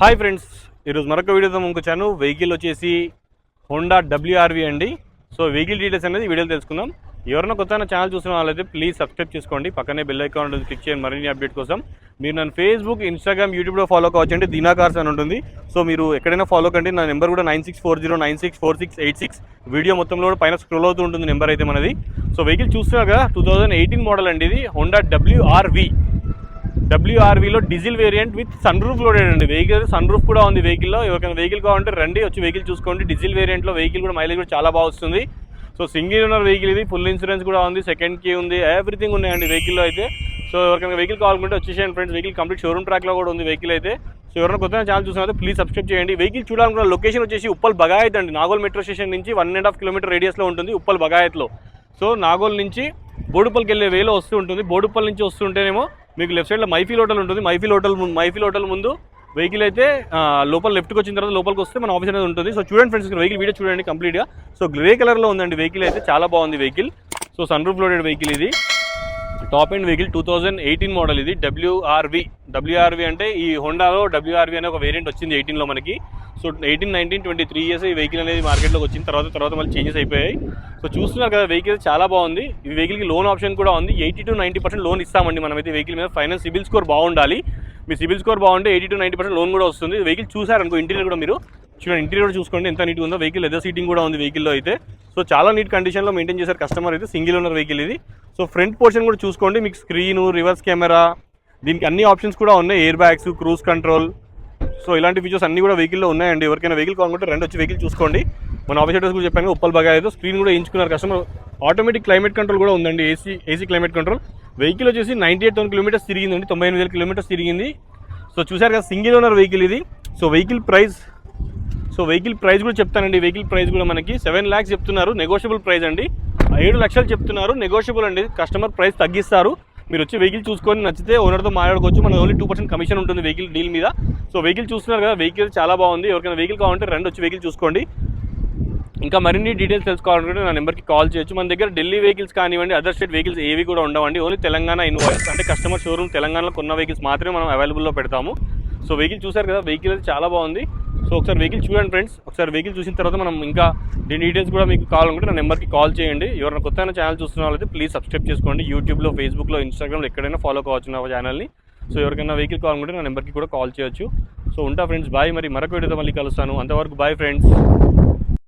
Hi friends ఈరోజు మరొక వీడియోతో ముందుకొచ్చాను వెహికల్ వచ్చేసి హోండా డబ్ల్యూఆర్వి అండి. సో వెహికల్ డీటెయిల్స్ అనేది వీడియోలు తెలుసుకుందాం. ఎవరైనా కొత్త ఛానల్ చూసిన వాళ్ళైతే ప్లీజ్ సబ్స్క్రైబ్ చేసుకోండి. పక్కనే బెల్ ఐకాన్ ఉంటుంది క్లిక్ చేయండి. మరిన్ని అప్డేట్ కోసం మీరు నన్ను ఫేస్బుక్ ఇన్స్టాగ్రామ్ యూట్యూబ్లో ఫాలో కావచ్చండి. దీనా కార్స్ అని ఉంటుంది. సో మీరు ఎక్కడైనా ఫాలో కండి. నా నెంబర్ కూడా nine six four zero nine six four six eight six. Video మొత్తంలో కూడా పైన స్క్రోల్ అవుతూ ఉంటుంది నెంబర్ అయితే మనది. సో వెహికల్ చూస్తున్నారు కదా టూ థౌజండ్ ఎయిటీన్ మోడల్ అండి ఇది. Honda WRV డబ్ల్యూఆర్వీలో diesel variant with sun roof loaded అండి. వెహికల్ సన్ రూఫ్ కూడా ఉంది వెహికల్లో ఎవరికైనా వెహికల్ కావాలంటే రండి వచ్చి వెహికల్ చూసుకోండి. డీజిల్ వేరియంట్లో వెహికల్ కూడా మైలేజ్ కూడా చాలా బాగా వస్తుంది. సో సింగిల్ ఓనర్ వెహికల్ ఇది ఫుల్ ఇన్సూరెన్స్ కూడా ఉంది సెకండ్ కీ ఉంది ఎవ్రీథింగ్ ఉన్నాయండి వెహికల్లో అయితే. సో ఎవరికైనా వెహికల్ కావాలంటే వచ్చేసేయండి ఫ్రెండ్స్ వెహికల్ కంప్లీట్ షోరూమ్ ట్రాక్లో కూడా ఉంది వెహికల్ అయితే. సో ఎవరైనా కొత్త ఛానల్ చూసినా ప్లీజ్ సబ్స్క్రైబ్ చేయండి. వెహికల్ చూడాలనుకున్న లొకేషన్ వచ్చేసి ఉప్పల్ బగాయత్ అండి. నాగోల్ మెట్రో స్టేషన్ నుంచి వన్ అండ్ హాఫ్ కిలోమీటర్ రేడియస్లో ఉంటుంది ఉప్పల్ బగాయత్లో. సో నాగోల్ నుంచి బోడుపల్కి వెళ్ళే వేలో వస్తూ ఉంటుంది. బోడుపల్ నుంచి వస్తుంటేనేమో మీకు లెఫ్ట్ సైడ్లో మైఫీల్ హోటల్ ఉంటుంది. మైఫీల్ హోటల్ ము- మైఫీల్ హోటల్ ముందు వెహికల్ అయితే లోపల లెఫ్ట్కి వచ్చిన తర్వాత లోపలికి వస్తే మన ఆఫీస్ అనేది ఉంటుంది. సో చూడండి ఫ్రెండ్స్ వెహికల్ వీడియో చూడండి కంప్లీట్గా సో గ్రే కలర్లో ఉందండి వెహికల్ అయితే. చాలా బాగుంది vehicle so sun roof loaded vehicle ఇది. Top end vehicle two thousand eighteen model ఇది. డబ్ల్యూఆర్వి డబ్ల్యూఆర్వి అంటే ఈ హోండాలో డబ్ల్యూఆర్వి అనే ఒక వేరియంట్ వచ్చింది ఎయిటీన్లో మనకి. So eighteen nineteen twenty three years ఈ వెహికల్ అనేది మార్కెట్లోకి వచ్చిన తర్వాత తర్వాత మళ్ళీ చేంజెస్ అయిపోయాయి. సో చూస్తున్నారు కదా వెహికల్ చాలా బాగుంది. ఈ వెహికల్కి లోన్ ఆప్షన్ కూడా ఉంది. Eighty to ninety percent loan ఇస్తామండి మనమైతే వెహికల్ మీద. ఫైనాన్స్ సిబిల్ స్కోర్ బాగుండాలి. మీ సిబిల్ స్కోర్ బాగుంటే eighty to ninety percent loan కూడా వస్తుంది. వెహికల్ చూసారనుకో ఇంటీరియర్ కూడా మీరు చూడండి ఇంటీరియర్ కూడా చూసుకోండి. ఎంత నీట్గా ఉందో. వెహికల్ లెదర్ సీటింగ్ కూడా ఉంది వెహికల్లో అయితే. సో చాలా నీట్ కండిషన్లో మెయింటైన్ చేశారు కస్టమర్ అయితే. సింగిల్ ఓనర్ వెహికల్ ఇది. సో ఫ్రంట్ పోర్షన్ కూడా చూసుకోండి. మీకు స్క్రీన్ రివర్స్ కెమెరా దీనికి అన్ని ఆప్షన్స్ కూడా ఉన్నాయి. Air bags cruise control so ఇలాంటి ఫీచర్స్ అన్ని కూడా వెహికల్లో ఉన్నాయండి. ఎవరికైనా వెహికల్ కావాలంటే రెండు వచ్చి వెహికల్ చూసుకోండి. మన ఆఫీస్ అడ్రస్ కూడా చెప్పాను ఉప్పల్ బాగా ఏదో స్క్రీన్ కూడా ఎంచుకున్నారు కస్టమర్ ఆటోమేటిక్ క్లైమేట్ కంట్రోల్ కూడా ఉందండి. AC AC climate control. Vehicle వచ్చేసి నైంటీ ఎయిట్ థౌసండ్ కిలోమీటర్స్ తిరిగిందండి. తొంభై ఎనిమిది వేల కిలోమీటర్స్ తిరిగింది. సో చూసారు కదా సింగిల్ ఓనర్ వెహికల్ ఇది. So vehicle price so vehicle price కూడా చెప్తానండి. వెహికల్ ప్రైస్ కూడా మనకి సెవెన్ ల్యాక్స్ చెప్తున్నారు. నెగోషియబుల్ ప్రైస్ అండి. ఏడు లక్షలు చెప్తున్నారు. నెగోషియబుల్ అండి. కస్టమర్ ప్రైస్ తగ్గిస్తారు. మీరు వచ్చి వెహికల్ చూసుకొని నచ్చితే ఓనర్తో మాట్లాడుకోవచ్చు. మన ఓన్లీ టూ పర్సెంట్ కమిషన్ ఉంటుంది వెహికల్ డీల్ మీద. సో వెహికల్ చూస్తున్నారు కదా వెహికల్ చాలా బాగుంది. ఎవరికైనా వెహికల్ కావాలంటే రెండు వచ్చి వెహికల్ చూసుకోండి. ఇంకా మరిన్ని డీటెయిల్స్ తెలుసుకోవాలనుకుంటే నా నెంబర్కి కాల్ చేయొచ్చు. మన దగ్గర ఢిల్లీ వెహికల్స్ కానివ్వండి అదర్ స్టేట్ వెహికల్స్ ఏవి కూడా ఉండవండి. ఓన్లీ తెలంగాణ ఇన్వాయిస్ అంటే కస్టమర్ షోరూమ్ తెలంగాణలో కొన్న వెహికల్స్ మాత్రమే మనం అవైలబుల్లో పెడతాము. సో వెహికల్ చూసారు కదా? వెహికల్ అయితే చాలా బాగుంది. సో ఒకసారి వెహికల్ చూడండి ఫ్రెండ్స్ ఒకసారి వెహికల్ చూసిన తర్వాత మనం ఇంకా దీని డీటెయిల్స్ కూడా మీకు కావాలనుకుంటే నా నెంబర్కి కాల్ చేయండి. ఎవరైనా కొత్త ఛానల్ చూస్తున్న వాళ్ళైతే ప్లీజ్ సబ్స్క్రైబ్ చేసుకోండి. యూట్యూబ్లో ఫేస్బుక్లో ఇన్స్టాగ్రామ్లో ఎక్కడైనా ఫాలో కావచ్చు నా ఛానల్ని సో ఎవరికైనా వెహికల్ కావాలనుకుంటే నా నెంబర్కి కూడా కాల్ చేయొచ్చు. సో ఉంటా ఫ్రెండ్స్ బాయ్ మరి. మరొక వీడియోతో మళ్ళీ కలుస్తాను. అంతవరకు బాయ్ ఫ్రెండ్స్